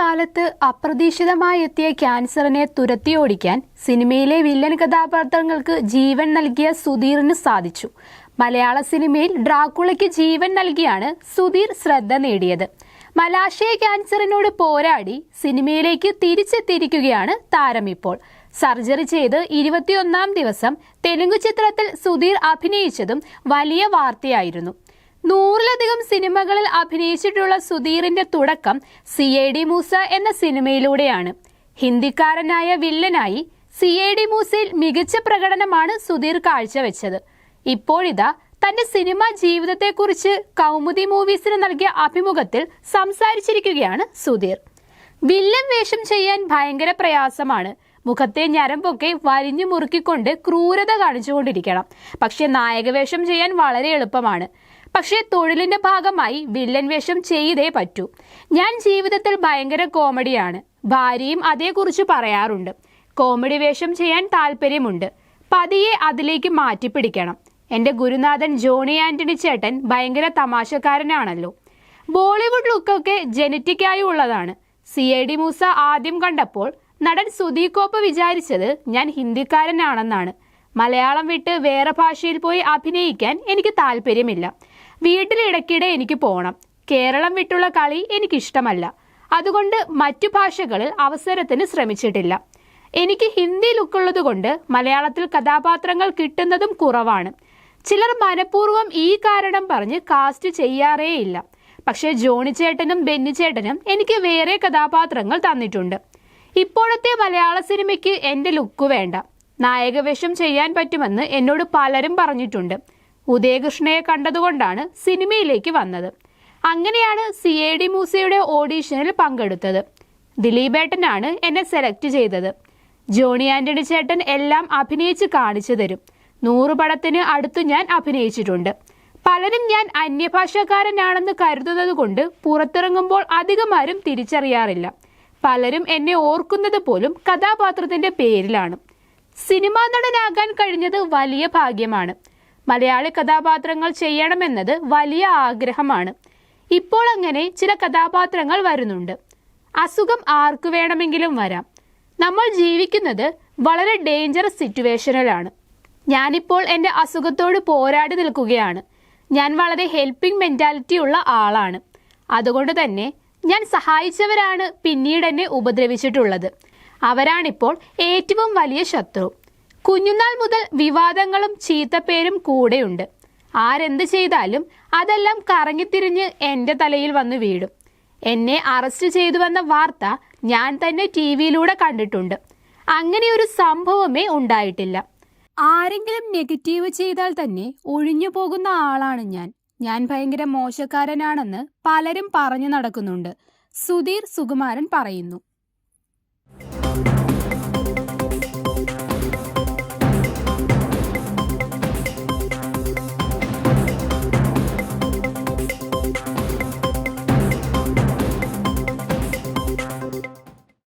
കാലത്ത് അപ്രതീക്ഷിതമായി എത്തിയ ക്യാൻസറിനെ തുരത്തിയോടിക്കാൻ സിനിമയിലെ വില്ലൻ കഥാപാത്രങ്ങൾക്ക് ജീവൻ നൽകിയ സുധീറിന് സാധിച്ചു. മലയാള സിനിമയിൽ ഡ്രാക്കുളയ്ക്ക് ജീവൻ നൽകിയാണ് സുധീർ ശ്രദ്ധ നേടിയത്. മലാശയ ക്യാൻസറിനോട് പോരാടി സിനിമയിലേക്ക് തിരിച്ചെത്തിയിരിക്കുകയാണ് താരം ഇപ്പോൾ. സർജറി ചെയ്ത് ഇരുപത്തിയൊന്നാം ദിവസം തെലുങ്ക് ചിത്രത്തിൽ സുധീർ അഭിനയിച്ചതും വലിയ വാർത്തയായിരുന്നു. നൂറിലധികം സിനിമകളിൽ അഭിനയിച്ചിട്ടുള്ള സുധീറിന്റെ തുടക്കം സി എ ഡി മൂസ എന്ന സിനിമയിലൂടെയാണ്. ഹിന്ദിക്കാരനായ വില്ലനായി സി എ ഡി മൂസയിൽ മികച്ച പ്രകടനമാണ് സുധീർ കാഴ്ചവെച്ചത്. ഇപ്പോഴിതാ തന്റെ സിനിമാ ജീവിതത്തെക്കുറിച്ച് കൗമുദി മൂവീസിന് നൽകിയ അഭിമുഖത്തിൽ സംസാരിച്ചിരിക്കുകയാണ് സുധീർ. വില്ലൻ വേഷം ചെയ്യാൻ ഭയങ്കര പ്രയാസമാണ്. മുഖത്തെ ഞരമ്പൊക്കെ വരിഞ്ഞു മുറുക്കിക്കൊണ്ട് ക്രൂരത കാണിച്ചുകൊണ്ടിരിക്കണം. പക്ഷെ നായകവേഷം ചെയ്യാൻ വളരെ എളുപ്പമാണ്. പക്ഷേ തൊഴിലിന്റെ ഭാഗമായി വില്ലൻ വേഷം ചെയ്തേ പറ്റൂ. ഞാൻ ജീവിതത്തിൽ ഭയങ്കര കോമഡിയാണ്. ഭാര്യയും അതേക്കുറിച്ച് പറയാറുണ്ട്. കോമഡി വേഷം ചെയ്യാൻ താല്പര്യമുണ്ട്. പതിയെ അതിലേക്ക് മാറ്റിപ്പിടിക്കണം. എന്റെ ഗുരുനാഥൻ ജോണി ആന്റണി ചേട്ടൻ ഭയങ്കര തമാശക്കാരനാണല്ലോ. ബോളിവുഡ് ലുക്കൊക്കെ ജനറ്റിക്കായി ഉള്ളതാണ്. സി ഐ ഡി മൂസ ആദ്യം കണ്ടപ്പോൾ നടൻ സുധീകോപ്പ് വിചാരിച്ചത് ഞാൻ ഹിന്ദിക്കാരനാണെന്നാണ്. മലയാളം വിട്ട് വേറെ ഭാഷയിൽ പോയി അഭിനയിക്കാൻ എനിക്ക് താല്പര്യമില്ല. വീട്ടിൽ ഇടയ്ക്കിടെ എനിക്ക് പോകണം കേരളം വിട്ടുള്ള കളി എനിക്കിഷ്ടമല്ല. അതുകൊണ്ട് മറ്റു ഭാഷകളിൽ അവസരത്തിന് ശ്രമിച്ചിട്ടില്ല. എനിക്ക് ഹിന്ദി ലുക്കുള്ളത് കൊണ്ട് മലയാളത്തിൽ കഥാപാത്രങ്ങൾ കിട്ടുന്നതും കുറവാണ്. ചിലർ മനഃപൂർവം ഈ കാരണം പറഞ്ഞ് കാസ്റ്റ് ചെയ്യാറേയില്ല. പക്ഷേ ജോണി ചേട്ടനും ബെന്നി ചേട്ടനും എനിക്ക് വേറെ കഥാപാത്രങ്ങൾ തന്നിട്ടുണ്ട്. ഇപ്പോഴത്തെ മലയാള സിനിമയ്ക്ക് എന്റെ ലുക്ക് വേണ്ട. നായകവേഷം ചെയ്യാൻ പറ്റുമെന്ന് എന്നോട് പലരും പറഞ്ഞിട്ടുണ്ട്. ഉദയകൃഷ്ണയെ കണ്ടതുകൊണ്ടാണ് സിനിമയിലേക്ക് വന്നത്. അങ്ങനെയാണ് സി എ ഡി മൂസയുടെ ഓഡീഷനിൽ പങ്കെടുത്തത്. ദിലീപേട്ടനാണ് എന്നെ സെലക്ട് ചെയ്തത്. ജോണി ആന്റണി ചേട്ടൻ എല്ലാം അഭിനയിച്ച് കാണിച്ചു തരും. നൂറ് പടത്തിന് അടുത്ത് ഞാൻ അഭിനയിച്ചിട്ടുണ്ട്. പലരും ഞാൻ അന്യഭാഷക്കാരനാണെന്ന് കരുതുന്നത് കൊണ്ട് പുറത്തിറങ്ങുമ്പോൾ അധികം ആരും തിരിച്ചറിയാറില്ല. പലരും എന്നെ ഓർക്കുന്നത് പോലും കഥാപാത്രത്തിന്റെ പേരിലാണ്. സിനിമാ നടനാകാൻ കഴിഞ്ഞത് വലിയ ഭാഗ്യമാണ്. മലയാളി കഥാപാത്രങ്ങൾ ചെയ്യണമെന്നത് വലിയ ആഗ്രഹമാണ്. ഇപ്പോൾ അങ്ങനെ ചില കഥാപാത്രങ്ങൾ വരുന്നുണ്ട്. അസുഖം ആർക്കു വേണമെങ്കിലും വരാം. നമ്മൾ ജീവിക്കുന്നത് വളരെ ഡേഞ്ചറസ് സിറ്റുവേഷനിലാണ് ഞാനിപ്പോൾ എന്റെ അസുഖത്തോട് പോരാടി നിൽക്കുകയാണ്. ഞാൻ വളരെ ഹെൽപ്പിംഗ് മെന്റാലിറ്റി ഉള്ള ആളാണ്. അതുകൊണ്ട് തന്നെ ഞാൻ സഹായിച്ചവരാണ് പിന്നീട് എന്നെ ഉപദ്രവിച്ചിട്ടുള്ളത്. അവരാണിപ്പോൾ ഏറ്റവും വലിയ ശത്രു. കുഞ്ഞുനാൾ മുതൽ വിവാദങ്ങളും ചീത്തപ്പേരും കൂടെയുണ്ട്. ആരെന്ത് ചെയ്താലും അതെല്ലാം കറങ്ങിത്തിരിഞ്ഞ് എന്റെ തലയിൽ വന്ന് വീഴും. എന്നെ അറസ്റ്റ് ചെയ്തുവെന്ന വാർത്ത ഞാൻ തന്നെ ടി വിയിലൂടെ കണ്ടിട്ടുണ്ട്. ഒരു സംഭവമേ ഉണ്ടായിട്ടില്ല. ആരെങ്കിലും നെഗറ്റീവ് ചെയ്താൽ തന്നെ ഒഴിഞ്ഞു പോകുന്ന ആളാണ് ഞാൻ. ഞാൻ ഭയങ്കര മോശക്കാരനാണെന്ന് പലരും പറഞ്ഞു നടക്കുന്നുണ്ട്. സുധീർ സുകുമാരൻ പറയുന്നു.